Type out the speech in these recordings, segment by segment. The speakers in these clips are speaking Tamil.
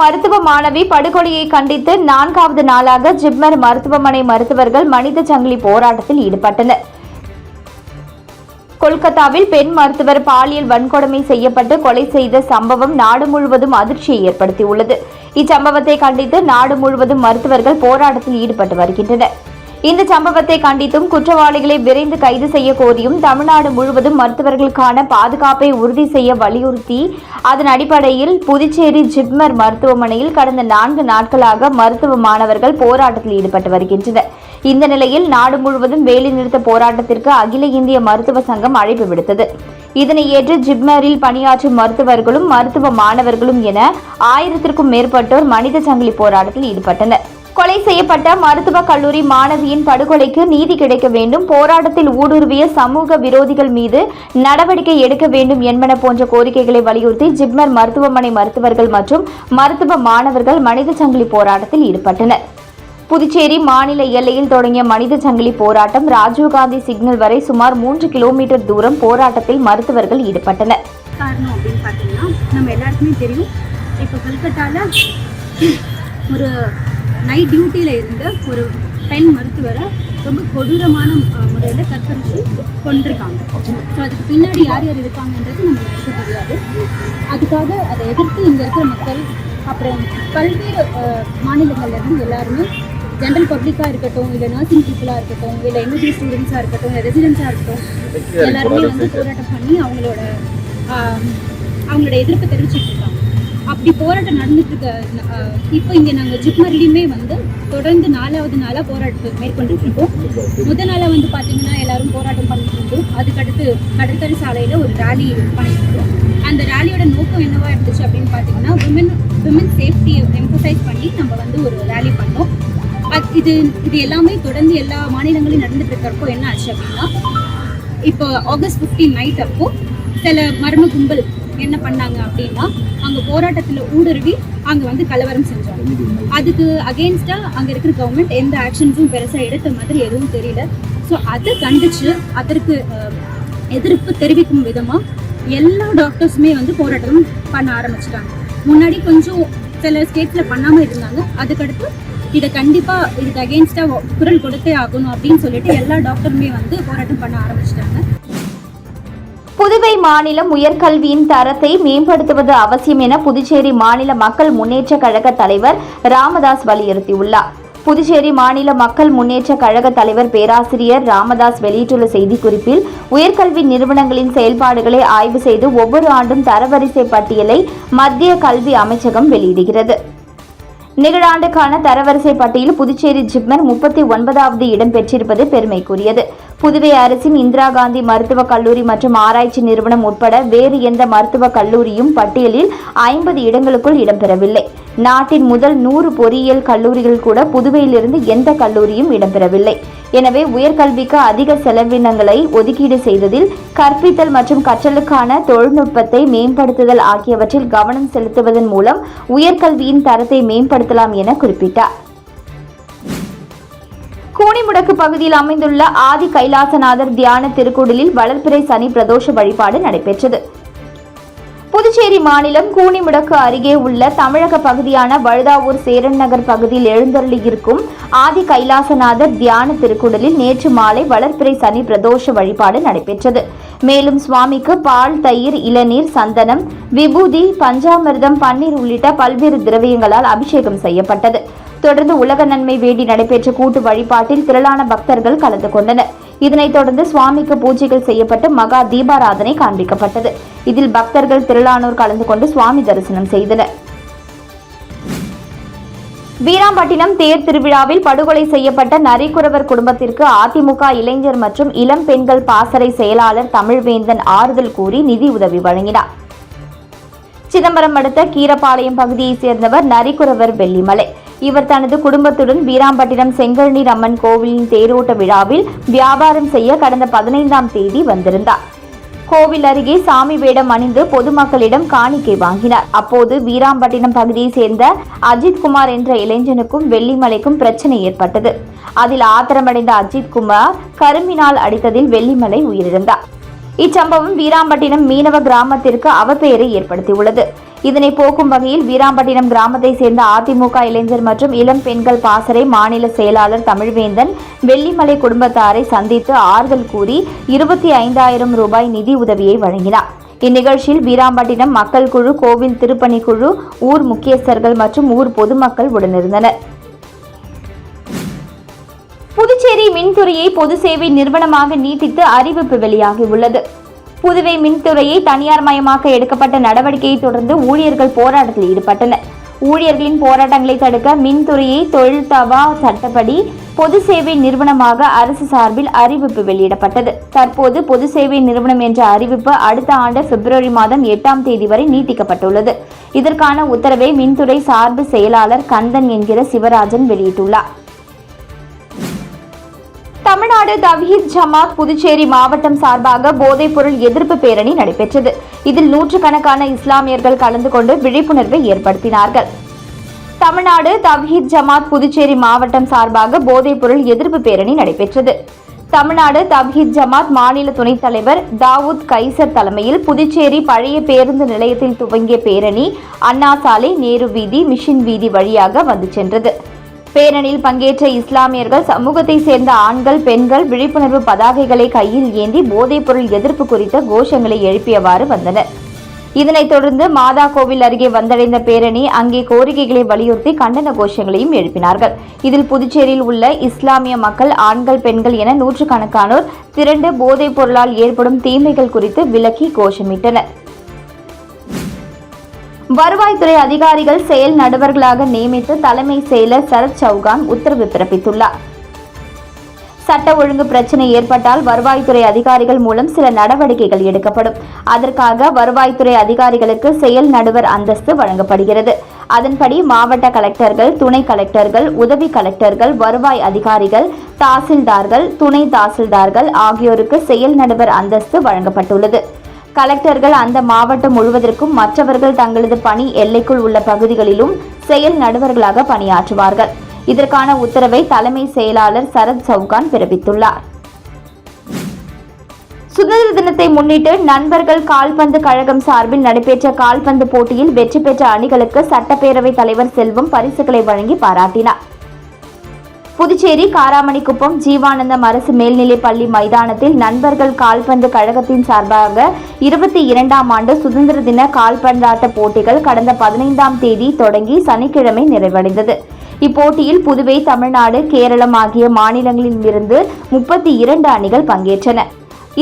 மருத்துவ மாணவி படுகொலையை கண்டித்து நான்காவது நாளாக ஜிப்மர் மருத்துவமனை மருத்துவர்கள் மனித சங்கிலி போராட்டத்தில் ஈடுபட்டனர். கொல்கத்தாவில் பெண் மருத்துவர் பாலியல் வன்கொடுமை செய்யப்பட்டு கொலை செய்த சம்பவம் நாடு முழுவதும் அதிர்ச்சியை ஏற்படுத்தியுள்ளது. இச்சம்பவத்தை கண்டித்து நாடு முழுவதும் மருத்துவர்கள் போராட்டத்தில் ஈடுபட்டு வருகின்றனர். இந்த சம்பவத்தை கண்டித்தும் குற்றவாளிகளை விரைந்து கைது செய்ய கோரியும் தமிழ்நாடு முழுவதும் மருத்துவர்களுக்கான பாதுகாப்பை உறுதி செய்ய வலியுறுத்தி அதன் அடிப்படையில் புதுச்சேரி ஜிப்மர் மருத்துவமனையில் கடந்த நான்கு நாட்களாக மருத்துவ மாணவர்கள் போராட்டத்தில் ஈடுபட்டு வருகின்றனர். இந்த நிலையில் நாடு முழுவதும் வேலைநிறுத்த போராட்டத்திற்கு அகில இந்திய மருத்துவ சங்கம் அழைப்பு விடுத்தது. இதனை ஏற்று ஜிப்மரில் பணியாற்றும் மருத்துவர்களும் மருத்துவ மாணவர்களும் என ஆயிரத்திற்கும் மேற்பட்டோர் மனித சங்கிலி போராட்டத்தில் ஈடுபட்டனர். கொலை செய்யப்பட்ட மருத்துவக் கல்லூரி மாணவியின் படுகொலைக்கு நீதி கிடைக்க வேண்டும். போராட்டத்தில் ஊடுருவிய சமூக விரோதிகள் மீது நடவடிக்கை எடுக்க வேண்டும் என்பன போன்ற கோரிக்கைகளை வலியுறுத்தி ஜிப்மர் மருத்துவமனை மருத்துவர்கள் மற்றும் மருத்துவ மாணவர்கள் மனித சங்கிலி போராட்டத்தில் ஈடுபட்டனர். புதுச்சேரி மாநில எல்லையில் தொடங்கிய மனித சங்கிலி போராட்டம் ராஜீவ்காந்தி சிக்னல் வரை சுமார் மூன்று கிலோமீட்டர் தூரம் போராட்டத்தில் மருத்துவர்கள் ஈடுபட்டனர். காரணம் அப்படின்னு பார்த்தீங்கன்னா நம்ம எல்லாருக்குமே தெரியும். இப்போ கல்கட்டாவில் ஒரு நைட் டியூட்டியில் இருந்த ஒரு பெண் மருத்துவரை ரொம்ப கொடூரமான முறையில் கற்பழிச்சு கொண்டிருக்காங்க ஸோ அதுக்கு பின்னாடி யார் யார் இருக்காங்கன்றது நம்ம எனக்கு தெரியாது. அதுக்காக அதை எதிர்த்து இங்கே இருக்கிற மக்கள் அப்புறம் பல்வேறு அஹ், மாநிலங்கள்ல இருந்து எல்லாருமே ஜென்ரல் பப்ளிக்காக இருக்கட்டும் இல்லை நர்சிங் பீப்புளாக இருக்கட்டும் இல்லை எம்எஸ்சி ஸ்டூடெண்ட்ஸாக இருக்கட்டும் ரெசிடென்ட்ஸாக இருக்கட்டும் எல்லாருமே வந்து போராட்டம் பண்ணி அவங்களோட அவங்களோட எதிர்ப்பு தெரிவிச்சிட்டு இருக்காங்க. அப்படி போராட்டம் நடந்துட்டு இருக்க இப்போ இங்கே நாங்கள் ஜிப்மர்லேயுமே வந்து தொடர்ந்து நாலாவது நாளாக போராட்டத்தை மேற்கொண்டுட்டு இருக்கோம் முதல் நாளாக வந்து பார்த்தீங்கன்னா எல்லாரும் போராட்டம் பண்ணிட்டு இருந்தோம் அதுக்கடுத்து கடற்கரை சாலையில் ஒரு ரேலி பண்ணிட்டு அந்த ரேலியோட நோக்கம் என்னவா இருந்துச்சு அப்படின்னு பார்த்தீங்கன்னா விமன் விமன் சேஃப்டியை எம்பசைஸ் பண்ணி நம்ம வந்து ஒரு ரேலி பண்ணோம். அது இது இது எல்லாமே தொடர்ந்து எல்லா மாநிலங்களையும் நடந்துட்டு இருக்கிறப்போ என்ன ஆச்சு அப்படின்னா இப்போ ஆகஸ்ட் 15 நைட் அப்போ சில மர்ம கும்பல் என்ன பண்ணாங்க அப்படின்னா அங்கே போராட்டத்தில் ஊடுருவி அங்கே வந்து கலவரம் செஞ்சாங்க. அதுக்கு அகேன்ஸ்டாக அங்கே இருக்கிற கவர்மெண்ட் எந்த ஆக்ஷன்ஸும் பெருசாக எடுத்த மாதிரி எதுவும் தெரியல. ஸோ அதை கண்டிச்சு அதற்கு எதிர்ப்பு தெரிவிக்கும் விதமாக எல்லா டாக்டர்ஸுமே வந்து போராட்டம் பண்ண ஆரம்பிச்சிட்டாங்க. முன்னாடி கொஞ்சம் சில ஸ்டேட்ஸில் பண்ணாமல் இருந்தாங்க. அதுக்கடுத்து இதை கண்டிப்பாக இதுக்கு அகேன்ஸ்டாக குரல் கொடுத்தே ஆகணும் அப்படின்னு சொல்லிட்டு எல்லா டாக்டருமே வந்து போராட்டம் பண்ண ஆரம்பிச்சிட்டாங்க. புதுவை மாநிலம் உயர்கல்வியின் தரத்தை மேம்படுத்துவது அவசியம் என புதுச்சேரி மாநில மக்கள் முன்னேற்ற கழக தலைவர் ராமதாஸ் வலியுறுத்தியுள்ளார். புதுச்சேரி மாநில மக்கள் முன்னேற்ற கழக தலைவர் பேராசிரியர் ராமதாஸ் வெளியிட்டுள்ள செய்திக்குறிப்பில் உயர்கல்வி நிறுவனங்களின் செயல்பாடுகளை ஆய்வு செய்து ஒவ்வொரு ஆண்டும் தரவரிசை பட்டியலை மத்திய கல்வி அமைச்சகம் வெளியிடுகிறது. நிகழாண்டுக்கான தரவரிசை பட்டியலில் புதுச்சேரி ஜிப்மர் முப்பத்தி ஒன்பதாவது இடம் பெற்றிருப்பது பெருமைக்குரியது. புதுவை அரசின் இந்திரா காந்தி மருத்துவக் கல்லூரி மற்றும் ஆராய்ச்சி நிறுவனம் உட்பட வேறு எந்த மருத்துவக் கல்லூரியும் பட்டியலில் ஐம்பது இடங்களுக்குள் இடம்பெறவில்லை. நாட்டின் முதல் நூறு பொறியியல் கல்லூரிகள் கூட புதுவையிலிருந்து எந்த கல்லூரியும் இடம்பெறவில்லை. எனவே உயர்கல்விக்கு அதிக செலவினங்களை ஒதுக்கீடு செய்ததில் கற்பித்தல் மற்றும் கற்றலுக்கான தொழில்நுட்பத்தை மேம்படுத்துதல் ஆகியவற்றில் கவனம் செலுத்துவதன் மூலம் உயர்கல்வியின் தரத்தை மேம்படுத்தலாம் என குறிப்பிட்டார். கூனிமுடக்கு பகுதியில் அமைந்துள்ள ஆதி கைலாசநாதர் தியான திருக்குடலில் வளர்பிறை சனி பிரதோஷ வழிபாடு நடைபெற்றது. புதுச்சேரி மாநிலம் கூனிமுடக்கு அருகே உள்ள தமிழக பகுதியான வழுதாவூர் சேரன் நகர் பகுதியில் எழுந்தருளியிருக்கும் ஆதி கைலாசநாதர் தியான திருக்குடலில் நேற்று மாலை வளர்பிறை சனி பிரதோஷ வழிபாடு நடைபெற்றது. மேலும் சுவாமிக்கு பால் தயிர் இளநீர் சந்தனம் விபூதி பஞ்சாமிர்தம் பன்னீர் உள்ளிட்ட பல்வேறு திரவியங்களால் அபிஷேகம் செய்யப்பட்டது. தொடர்ந்து உலக நன்மை வேண்டி நடைபெற்ற கூட்டு வழிபாட்டில் திரளான பக்தர்கள் கலந்து கொண்டனர். இதனைத் தொடர்ந்து சுவாமிக்கு பூஜைகள் செய்யப்பட்டு மகா தீபாராதனை காண்பிக்கப்பட்டது. இதில் பக்தர்கள் திரளானோர் கலந்து கொண்டு சுவாமி தரிசனம் செய்தனர். வீராம்பட்டினம் தேர் திருவிழாவில் படுகொலை செய்யப்பட்ட நரிக்குறவர் குடும்பத்திற்கு அதிமுக இளைஞர் மற்றும் இளம் பெண்கள் பாசறை செயலாளர் தமிழ்வேந்தன் ஆறுதல் கூறி நிதி உதவி வழங்கினார். சிதம்பரம் அடுத்த கீரப்பாளையம் பகுதியைச் சேர்ந்தவர் நரிக்குறவர் வெள்ளிமலை. இவர் தனது குடும்பத்துடன் வீராம்பட்டினம் செங்கல்நீர் அம்மன் கோவிலின் தேரோட்ட விழாவில் வியாபாரம் செய்ய கடந்த பதினைந்தாம் தேதி வந்திருந்தார். கோவில் அருகே சாமி வேடம் அணிந்து பொதுமக்களிடம் காணிக்கை வாங்கினார். அப்போது வீராம்பட்டினம் பகுதியை சேர்ந்த அஜித் குமார் என்ற இளைஞனுக்கும் வெள்ளிமலைக்கும் பிரச்சனை ஏற்பட்டது. அதில் ஆத்திரமடைந்த அஜித் குமார் கரும்பினால் அடித்ததில் வெள்ளிமலை உயிரிழந்தார். இச்சம்பவம் வீராம்பட்டினம் மீனவ கிராமத்திற்கு அவப்பெயரை ஏற்படுத்தியுள்ளது. இதனை போக்கும் வகையில் வீராம்பட்டினம் கிராமத்தை சேர்ந்த அதிமுக இளைஞர் மற்றும் இளம் பெண்கள் பாசறை மாநில செயலாளர் தமிழ்வேந்தன் வெள்ளிமலை குடும்பத்தாரை சந்தித்து ஆறுதல் கூறி இருபத்தி ஐந்தாயிரம் ரூபாய் நிதி உதவியை வழங்கினார். இந்நிகழ்ச்சியில் வீராம்பட்டினம் மக்கள் குழு கோவில் திருப்பணிக்குழு ஊர் முக்கியஸ்தர்கள் மற்றும் ஊர் பொதுமக்கள் உடனிருந்தனர். புதுச்சேரி மின்துறையை பொது சேவை நிறுவனமாக நீட்டித்து அறிவிப்பு வெளியாகியுள்ளது. புதுவை மின்துறையை தனியார் மயமாக்க எடுக்கப்பட்ட நடவடிக்கையை தொடர்ந்து ஊழியர்கள் போராட்டத்தில் ஈடுபட்டனர். ஊழியர்களின் போராட்டங்களை தடுக்க மின்துறையை தொழில் தவா சட்டப்படி பொது சேவை நிறுவனமாக அரசு சார்பில் அறிவிப்பு வெளியிடப்பட்டது. தற்போது பொது சேவை நிறுவனம் என்ற அறிவிப்பு அடுத்த ஆண்டு பிப்ரவரி மாதம் எட்டாம் தேதி வரை நீட்டிக்கப்பட்டுள்ளது. இதற்கான உத்தரவை மின்துறை சார்பு செயலாளர் கந்தன் என்கிற சிவராஜன் வெளியிட்டுள்ளார். தமிழ்நாடு தவ்ஹீத் ஜமாத் புதுச்சேரி மாவட்டம் சார்பாக போதைப்பொருள் எதிர்ப்பு பேரணி நடைபெற்றது. இதில் நூற்றுக்கணக்கான இஸ்லாமியர்கள் கலந்து கொண்டு விழிப்புணர்வை ஏற்படுத்தினார்கள். தமிழ்நாடு தவ்ஹீத் ஜமாத் புதுச்சேரி மாவட்டம் சார்பாக போதைப்பொருள் எதிர்ப்பு பேரணி நடைபெற்றது. தமிழ்நாடு தவ்ஹீத் ஜமாத் மாநில துணைத் தலைவர் தாவூத் கைசர் தலைமையில் புதுச்சேரி பழைய பேருந்து நிலையத்தில் துவங்கிய பேரணி அண்ணா சாலை நேரு வீதி மிஷின் வீதி வழியாக வந்து சென்றது. பேரணியில் பங்கேற்ற இஸ்லாமியர்கள் சமூகத்தை சேர்ந்த ஆண்கள் பெண்கள் விழிப்புணர்வு பதாகைகளை கையில் ஏந்தி போதைப்பொருள் எதிர்ப்பு குறித்த கோஷங்களை எழுப்பியவாறு வந்தனர். இதனைத் தொடர்ந்து மாதா கோவில் அருகே வந்தடைந்த பேரணி அங்கே கோரிக்கைகளை வலியுறுத்தி கண்டன கோஷங்களையும் எழுப்பினார்கள். இதில் புதுச்சேரியில் உள்ள இஸ்லாமிய மக்கள் ஆண்கள் பெண்கள் என நூற்றுக்கணக்கானோர் திரண்டு போதைப் பொருளால் ஏற்படும் தீமைகள் குறித்து விளக்கி கோஷமிட்டனர். வருவாய்த்துறை அதிகாரிகள் செயல் நடுவர்களாக நியமித்து தலைமை செயலர் சரத் சௌகான் உத்தரவு பிறப்பித்துள்ளார். சட்ட ஒழுங்கு பிரச்சனை ஏற்பட்டால் வருவாய்த்துறை அதிகாரிகள் மூலம் சில நடவடிக்கைகள் எடுக்கப்படும். அதற்காக வருவாய்த்துறை அதிகாரிகளுக்கு செயல் நடுவர் அந்தஸ்து வழங்கப்படுகிறது. அதன்படி மாவட்ட கலெக்டர்கள் துணை கலெக்டர்கள் உதவி கலெக்டர்கள் வருவாய் அதிகாரிகள் தாசில்தார்கள் துணை தாசில்தார்கள் ஆகியோருக்கு செயல் நடுவர் அந்தஸ்து வழங்கப்பட்டுள்ளது. கலெக்டர்கள் அந்த மாவட்டம் முழுவதற்கும் மற்றவர்கள் தங்களது பணி எல்லைக்குள் உள்ள பகுதிகளிலும் செயல் நடுவர்களாக பணியாற்றுவார்கள். இதற்கான உத்தரவை தலைமை செயலாளர் சரத் சவுகான் பிறப்பித்துள்ளார். சுதந்திர தினத்தை முன்னிட்டு நண்பர்கள் கால்பந்து கழகம் சார்பில் நடைபெற்ற கால்பந்து போட்டியில் வெற்றி பெற்ற அணிகளுக்கு சட்டப்பேரவைத் தலைவர் செல்வம் பரிசுகளை வழங்கி பாராட்டினார். புதுச்சேரி காராமணிக்குப்பம் ஜீவானந்தம் அரசு மேல்நிலைப் பள்ளி மைதானத்தில் நண்பர்கள் கால்பந்து கழகத்தின் சார்பாக இருபத்தி இரண்டாம் ஆண்டு சுதந்திர தின கால்பந்தாட்ட போட்டிகள் கடந்த பதினைந்தாம் தேதி தொடங்கி சனிக்கிழமை நிறைவடைந்தது. இப்போட்டியில் புதுவை தமிழ்நாடு கேரளம் ஆகிய மாநிலங்களில் இருந்து முப்பத்தி இரண்டு அணிகள் பங்கேற்றன.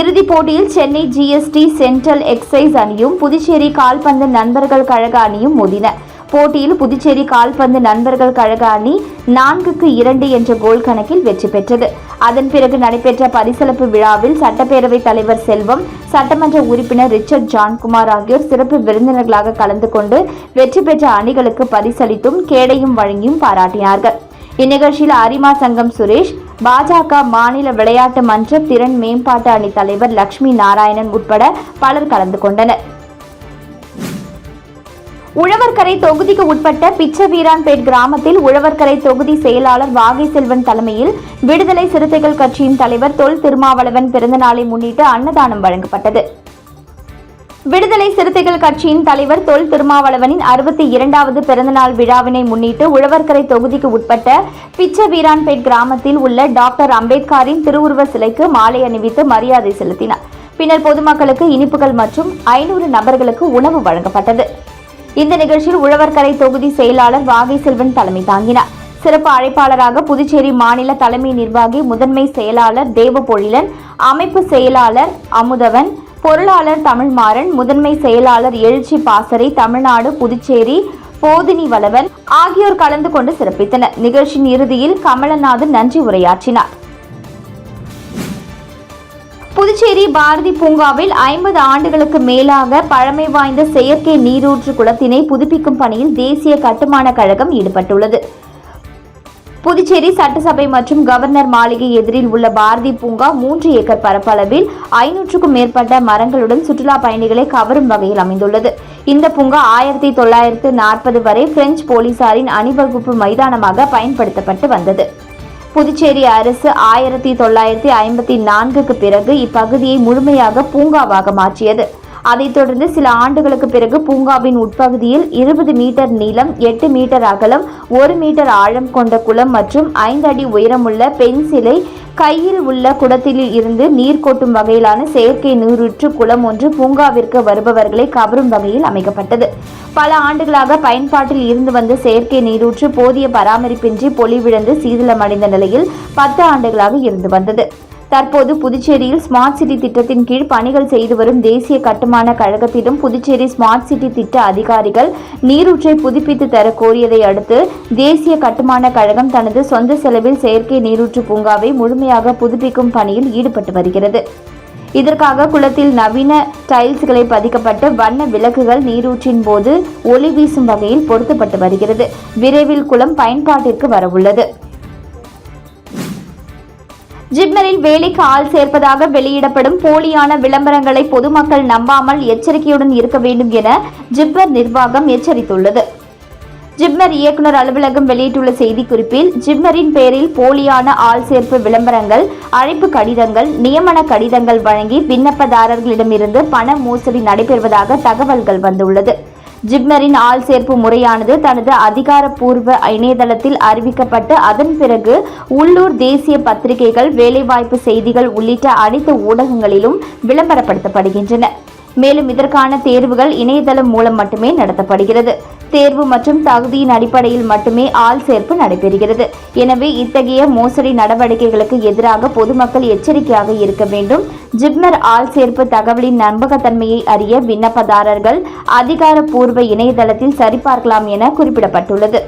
இறுதிப் போட்டியில் சென்னை ஜிஎஸ்டி சென்ட்ரல் எக்ஸைஸ் அணியும் புதுச்சேரி கால்பந்து நண்பர்கள் கழக அணியும் மோதின. போட்டியில் புதுச்சேரி கால்பந்து நண்பர்கள் கழக அணி நான்குக்கு இரண்டு என்ற கோல் கணக்கில் வெற்றி பெற்றது. அதன் பிறகு நடைபெற்ற பரிசளிப்பு விழாவில் சட்டப்பேரவைத் தலைவர் செல்வம் சட்டமன்ற உறுப்பினர் ரிச்சர்ட் ஜான்குமார் ஆகியோர் சிறப்பு விருந்தினர்களாக கலந்து கொண்டு வெற்றி பெற்ற அணிகளுக்கு பரிசளித்தும் கேடையும் வழங்கியும் பாராட்டினார்கள். இந்நிகழ்ச்சியில் அரிமா சங்கம் சுரேஷ் பாஜக மாநில விளையாட்டு மன்ற திறன் மேம்பாட்டு அணி தலைவர் லட்சுமி நாராயணன் உட்பட பலர் கலந்து கொண்டனர். உழவர்கரை தொகுதிக்கு உட்பட்ட பிச்சவீரான்பேட் கிராமத்தில் உழவர்கரை தொகுதி செயலாளர் வாகை செல்வன் தலைமையில் விடுதலை சிறுத்தைகள் கட்சியின் தலைவர் தொல் திருமாவளவன் பிறந்தநாளை முன்னிட்டு அன்னதானம் வழங்கப்பட்டது. விடுதலை சிறுத்தைகள் கட்சியின் தலைவர் தொல் திருமாவளவனின் அறுபத்தி இரண்டாவது பிறந்தநாள் விழாவினை முன்னிட்டு உழவர்கரை தொகுதிக்கு உட்பட்ட பிச்சவீரான்பேட் கிராமத்தில் உள்ள டாக்டர் அம்பேத்கரின் திருவுருவ சிலைக்கு மாலை அணிவித்து மரியாதை செலுத்தினார். பின்னர் பொதுமக்களுக்கு இனிப்புகள் மற்றும் ஐநூறு நபர்களுக்கு உணவு வழங்கப்பட்டது. இந்த நிகழ்ச்சியில் உழவர்கரை தொகுதி செயலாளர் வாகை செல்வன் தலைமை தாங்கினார். சிறப்பு அழைப்பாளராக புதுச்சேரி மாநில தலைமை நிர்வாகி முதன்மை செயலாளர் தேவபொழிலன் அமைப்பு செயலாளர் அமுதவன் பொருளாளர் தமிழ்மாறன் முதன்மை செயலாளர் எழுச்சி பாசறை தமிழ்நாடு புதுச்சேரி போதினி வளவன் ஆகியோர் கலந்து கொண்டு சிறப்பித்தனர். நிகழ்ச்சியின் இறுதியில் கமலநாதன் நன்றி உரையாற்றினார். புதுச்சேரி பாரதி பூங்காவில் ஐம்பது ஆண்டுகளுக்கு மேலாக பழமை வாய்ந்த செயற்கை நீரூற்று குளத்தினை புதுப்பிக்கும் பணியில் தேசிய கட்டுமான கழகம் ஈடுபட்டுள்ளது. புதுச்சேரி சட்டசபை மற்றும் கவர்னர் மாளிகை எதிரில் உள்ள பாரதி பூங்கா மூன்று ஏக்கர் பரப்பளவில் ஐநூற்றுக்கும் மேற்பட்ட மரங்களுடன் சுற்றுலா பயணிகளை கவரும் வகையில் அமைந்துள்ளது. இந்த பூங்கா ஆயிரத்தி தொள்ளாயிரத்து நாற்பது வரை பிரெஞ்சு போலீசாரின் அணிவகுப்பு மைதானமாக பயன்படுத்தப்பட்டு வந்தது. புதுச்சேரி அரசு ஆயிரத்தி தொள்ளாயிரத்தி ஐம்பத்தி நான்குக்கு பிறகு இப்பகுதியை முழுமையாக பூங்காவாக மாற்றியது. அதைத் தொடர்ந்து சில ஆண்டுகளுக்கு பிறகு பூங்காவின் உட்பகுதியில் இருபது மீட்டர் நீளம் எட்டு மீட்டர் அகலம் ஒரு மீட்டர் ஆழம் கொண்ட குளம் மற்றும் ஐந்து அடி உயரமுள்ள பெண் சிலை கையில் உள்ள குடத்தில் இருந்து நீர் கொட்டும் வகையிலான செயற்கை நீரூற்று குளம் ஒன்று பூங்காவிற்கு வருபவர்களை கவரும் வகையில் அமைக்கப்பட்டது. பல ஆண்டுகளாக பயன்பாட்டில் இருந்து வந்த செயற்கை நீரூற்று போதிய பராமரிப்பின்றி பொலிவிழந்து சீதளமடைந்த நிலையில் பத்து ஆண்டுகளாக இருந்து வந்தது. தற்போது புதுச்சேரியில் ஸ்மார்ட் சிட்டி திட்டத்தின் கீழ் பணிகள் செய்து வரும் தேசிய கட்டுமான கழகத்திடம் புதுச்சேரி ஸ்மார்ட் சிட்டி திட்ட அதிகாரிகள் நீரூற்றை புதுப்பித்து தர கோரியதை அடுத்து தேசிய கட்டுமான கழகம் தனது சொந்த செலவில் செயற்கை நீரூற்று பூங்காவை முழுமையாக புதுப்பிக்கும் பணியில் ஈடுபட்டு வருகிறது. இதற்காக குளத்தில் நவீன டைல்ஸ்களை பதிக்கப்பட்டு வண்ண விளக்குகள் நீரூற்றின் போது ஒளி வீசும் வகையில் பொருத்தப்பட்டு வருகிறது. விரைவில் குளம் பயன்பாட்டிற்கு வரவுள்ளது. ஜிப்மரில் வேலைக்கு ஆள் சேர்ப்பதாக வெளியிடப்படும் போலியான விளம்பரங்களை பொதுமக்கள் நம்பாமல் எச்சரிக்கையுடன் இருக்க வேண்டும் என ஜிப்மர் நிர்வாகம் எச்சரித்துள்ளது. ஜிப்மர் இயக்குனர் அலுவலகம் வெளியிட்டுள்ள செய்திக்குறிப்பில் ஜிப்மரின் பேரில் போலியான ஆள் சேர்ப்பு விளம்பரங்கள் அழைப்பு கடிதங்கள் நியமன கடிதங்கள் வழங்கி விண்ணப்பதாரர்களிடமிருந்து பண மோசடி நடைபெறுவதாக தகவல்கள் வந்துள்ளது. ஜிப்மரின் ஆள் சேர்ப்பு முறையானது தனது அதிகாரப்பூர்வ இணையதளத்தில் அறிவிக்கப்பட்டு அதன் பிறகு உள்ளூர் தேசிய பத்திரிகைகள் வேலைவாய்ப்பு செய்திகள் உள்ளிட்ட அனைத்து ஊடகங்களிலும் விளம்பரப்படுத்தப்படுகின்றன. மேலும் இதற்கான தேர்வுகள் இணையதளம் மூலம் மட்டுமே நடத்தப்படுகிறது. தேர்வு மற்றும் தகுதியின் அடிப்படையில் மட்டுமே ஆள் சேர்ப்பு நடைபெறுகிறது. எனவே இத்தகைய மோசடி நடவடிக்கைகளுக்கு எதிராக பொதுமக்கள் எச்சரிக்கையாக இருக்க வேண்டும். ஜிப்மர் ஆள் சேர்ப்பு தகவலின் நம்பகத்தன்மையை அறிய விண்ணப்பதாரர்கள் அதிகாரப்பூர்வ இணையதளத்தில் சரிபார்க்கலாம் என குறிப்பிடப்பட்டுள்ளது.